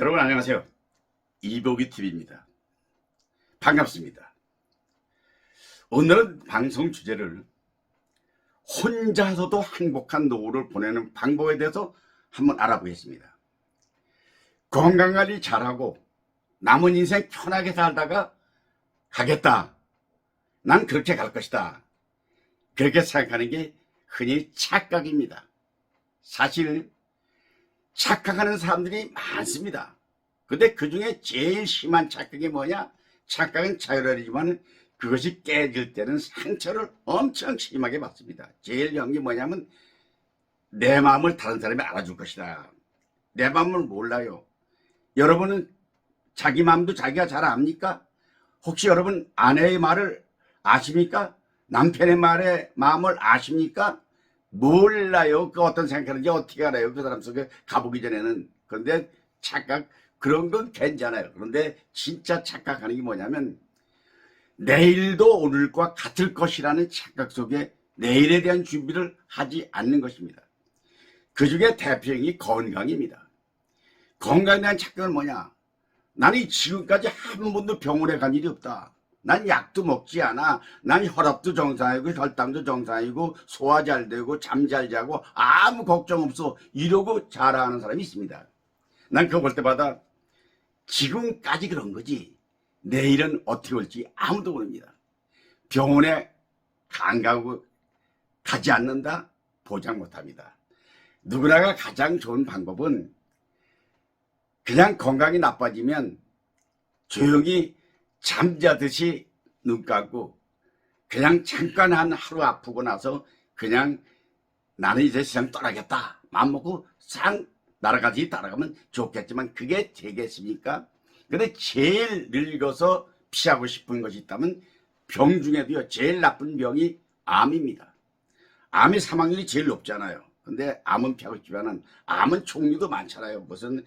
여러분 안녕하세요. 이보기 TV입니다. 반갑습니다. 오늘은 방송 주제를 혼자서도 행복한 노후를 보내는 방법에 대해서 한번 알아보겠습니다. 건강관리 잘하고 남은 인생 편하게 살다가 가겠다. 난 그렇게 갈 것이다. 그렇게 생각하는 게 흔히 착각입니다. 사실 착각하는 사람들이 많습니다. 근데 그 중에 제일 심한 착각이 뭐냐? 착각은 자유로이지만 그것이 깨질 때는 상처를 엄청 심하게 받습니다. 제일 연게 뭐냐면 내 마음을 다른 사람이 알아줄 것이다. 내 마음을 몰라요. 여러분은 자기 마음도 자기가 잘 압니까? 혹시 여러분 아내의 말을 아십니까? 남편의 말에 마음을 아십니까? 몰라요. 그 어떤 생각하는지 어떻게 알아요? 그 사람 속에 가보기 전에는. 그런데 착각, 그런 건 괜찮아요. 그런데 진짜 착각하는 게 뭐냐면 내일도 오늘과 같을 것이라는 착각 속에 내일에 대한 준비를 하지 않는 것입니다. 그 중에 대표적인 건강입니다. 건강에 대한 착각은 뭐냐? 나는 지금까지 한 번도 병원에 간 일이 없다. 난 약도 먹지 않아. 난 혈압도 정상이고 혈당도 정상이고 소화 잘 되고 잠 잘 자고 아무 걱정 없어. 이러고 자랑하는 사람이 있습니다. 난 그거 볼 때마다 지금까지 그런 거지. 내일은 어떻게 올지 아무도 모릅니다. 병원에 안 가고 가지 않는다? 보장 못 합니다. 누구나가 가장 좋은 방법은 그냥 건강이 나빠지면 조용히 잠자듯이 눈 감고 그냥 잠깐 한 하루 아프고 나서 그냥 나는 이제 세상 떠나겠다 마음 먹고 상 날아가지 따라가면 좋겠지만 그게 되겠습니까? 근데 제일 늙어서 피하고 싶은 것이 있다면 병 중에도요 제일 나쁜 병이 암입니다. 암의 사망률이 제일 높잖아요. 근데 암은 피하고 싶지만은 암은 종류도 많잖아요. 무슨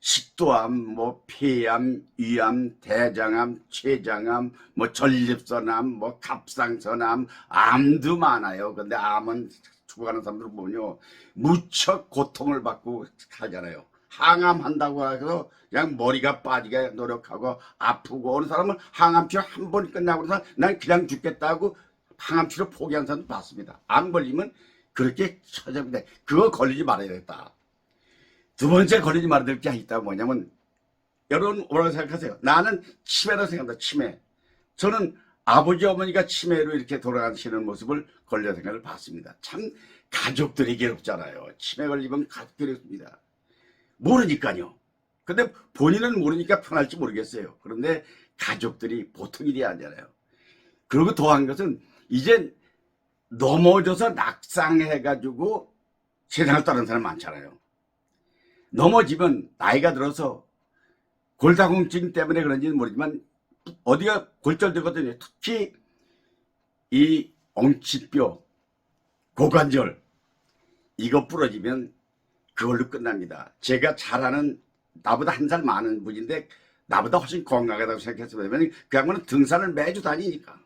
식도암, 뭐 폐암, 위암, 대장암, 췌장암, 뭐 전립선암, 뭐 갑상선암, 암도 많아요. 근데 암은 죽어가는 사람들 보면요 무척 고통을 받고 살잖아요. 항암 한다고 해서 그냥 머리가 빠지게 노력하고 아프고 어느 사람은 항암 치료 한 번 끝나고 나서 난 그냥 죽겠다고 항암 치료 포기한 사람도 봤습니다. 암 걸리면 그렇게 처잡니다. 그거 걸리지 말아야겠다. 두 번째 걸리지 말아야 될 게 있다 뭐냐면 여러분 뭐라고 생각하세요? 나는 치매라고 생각합니다. 치매. 저는 아버지 어머니가 치매로 이렇게 돌아가시는 모습을 걸려 생각을 봤습니다. 참 가족들이 괴롭잖아요. 치매 걸리면 가족 괴롭습니다. 모르니까요. 근데 본인은 모르니까 편할지 모르겠어요. 그런데 가족들이 보통 일이 아니잖아요. 그리고 더한 것은 이제 넘어져서 낙상해가지고 세상을 떠난 사람 많잖아요. 넘어지면 나이가 들어서 골다공증 때문에 그런지는 모르지만 어디가 골절되거든요. 특히 이 엉치뼈, 고관절 이거 부러지면 그걸로 끝납니다. 제가 잘 아는 나보다 한 살 많은 분인데 나보다 훨씬 건강하다고 생각했어요. 왜냐면 그 양반은 등산을 매주 다니니까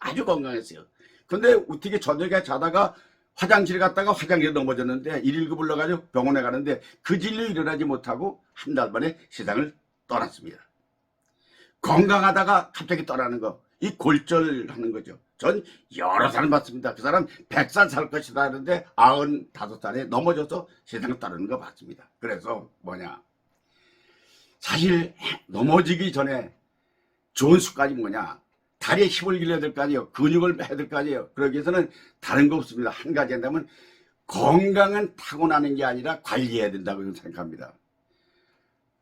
아주 건강했어요. 근데 어떻게 저녁에 자다가 화장실 갔다가 화장실에 넘어졌는데 119 불러가지고 병원에 가는데 그 진료 일어나지 못하고 한 달 만에 세상을 떠났습니다. 건강하다가 갑자기 떠나는 거, 이 골절하는 거죠. 전 여러 사람 봤습니다. 그 사람 100살 살 것이다 하는데 95살에 넘어져서 세상을 따르는 거 봤습니다. 그래서 뭐냐. 사실 넘어지기 전에 좋은 습관이 뭐냐. 다리에 힘을 길러야 될 거 아니에요. 근육을 해야 될 거 아니에요. 그러기 위해서는 다른 거 없습니다. 한 가지 한다면 건강은 타고나는 게 아니라 관리해야 된다고 저는 생각합니다.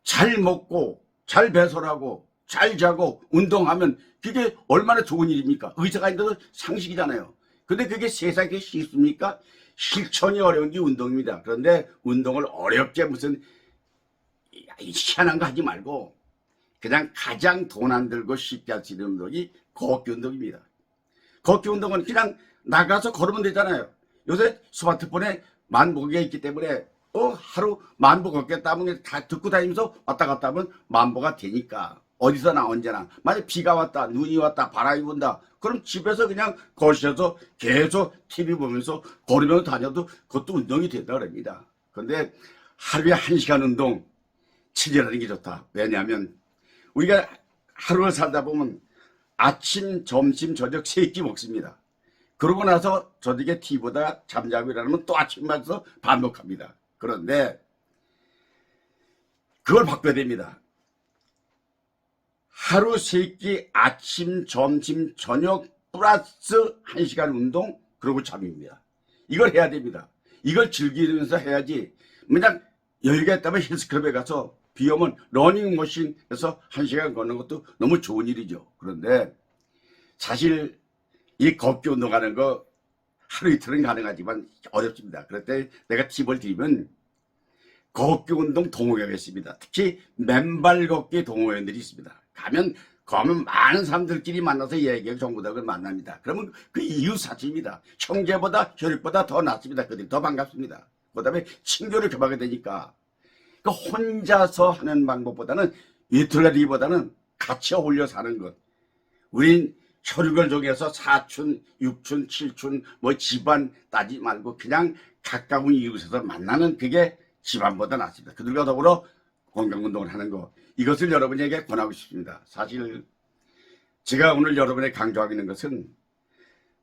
잘 먹고 잘 배설하고 잘 자고 운동하면 그게 얼마나 좋은 일입니까? 의사가 있는데도 상식이잖아요. 근데 그게 세상에 쉽습니까? 실천이 어려운 게 운동입니다. 그런데 운동을 어렵게 무슨 희한한 거 하지 말고 그냥 가장 돈 안 들고 쉽게 할 수 있는 운동이 걷기 운동입니다. 걷기 운동은 그냥 나가서 걸으면 되잖아요. 요새 스마트폰에 만보기가 있기 때문에 어 하루 만보 걷겠다 하면 다 듣고 다니면서 왔다 갔다 하면 만보가 되니까 어디서나 언제나 만약 비가 왔다 눈이 왔다 바람이 분다 그럼 집에서 그냥 거실에서 계속 TV 보면서 걸으면서 다녀도 그것도 운동이 된다 그럽니다. 근데 하루에 한 시간 운동 친절하는 게 좋다. 왜냐하면 우리가 하루를 살다 보면 아침, 점심, 저녁 세 끼 먹습니다. 그러고 나서 저녁에 티보다 잠자고 일어나면 또 아침 맞아서 반복합니다. 그런데 그걸 바꿔야 됩니다. 하루 세 끼 아침, 점심, 저녁 플러스 한시간 운동 그리고 잠입니다. 이걸 해야 됩니다. 이걸 즐기면서 해야지 그냥 여유가 있다면 헬스클럽에 가서 비 오면 러닝머신에서 한시간 걷는 것도 너무 좋은 일이죠. 그런데 사실 이 걷기 운동하는 거 하루 이틀은 가능하지만 어렵습니다. 그럴 때 내가 팁을 드리면 걷기 운동 동호회가 있습니다. 특히 맨발 걷기 동호회들이 있습니다. 가면 가면 많은 사람들끼리 만나서 얘기하고 정보덕을 만납니다. 그러면 그 이유 사실입니다. 형제보다 혈육보다 더 낫습니다. 그들이 더 반갑습니다. 그 다음에 친교를 교하게 되니까 그 혼자서 하는 방법보다는 이틀날이보다는 같이 어울려 사는 것. 우린 혈육을 정해서 사촌, 육촌, 칠촌, 뭐 집안 따지 말고 그냥 가까운 이웃에서 만나는 그게 집안보다 낫습니다. 그들과 더불어 건강운동을 하는 거. 이것을 여러분에게 권하고 싶습니다. 사실 제가 오늘 여러분에 강조하고 있는 것은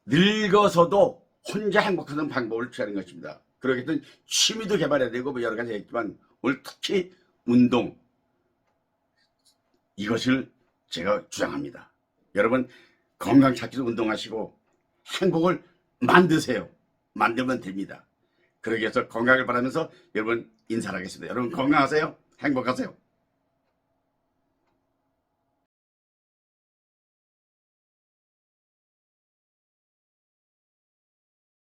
늙어서도 혼자 행복하는 방법을 취하는 것입니다. 그렇기 때문에 취미도 개발해야 되고 뭐 여러 가지 있지만 오늘 특히 운동 이것을 제가 주장합니다. 여러분 건강 찾기 위해서 운동하시고 행복을 만드세요. 만들면 됩니다. 그러기 위해서 건강을 바라면서 여러분 인사를 하겠습니다. 여러분 건강하세요. 행복하세요.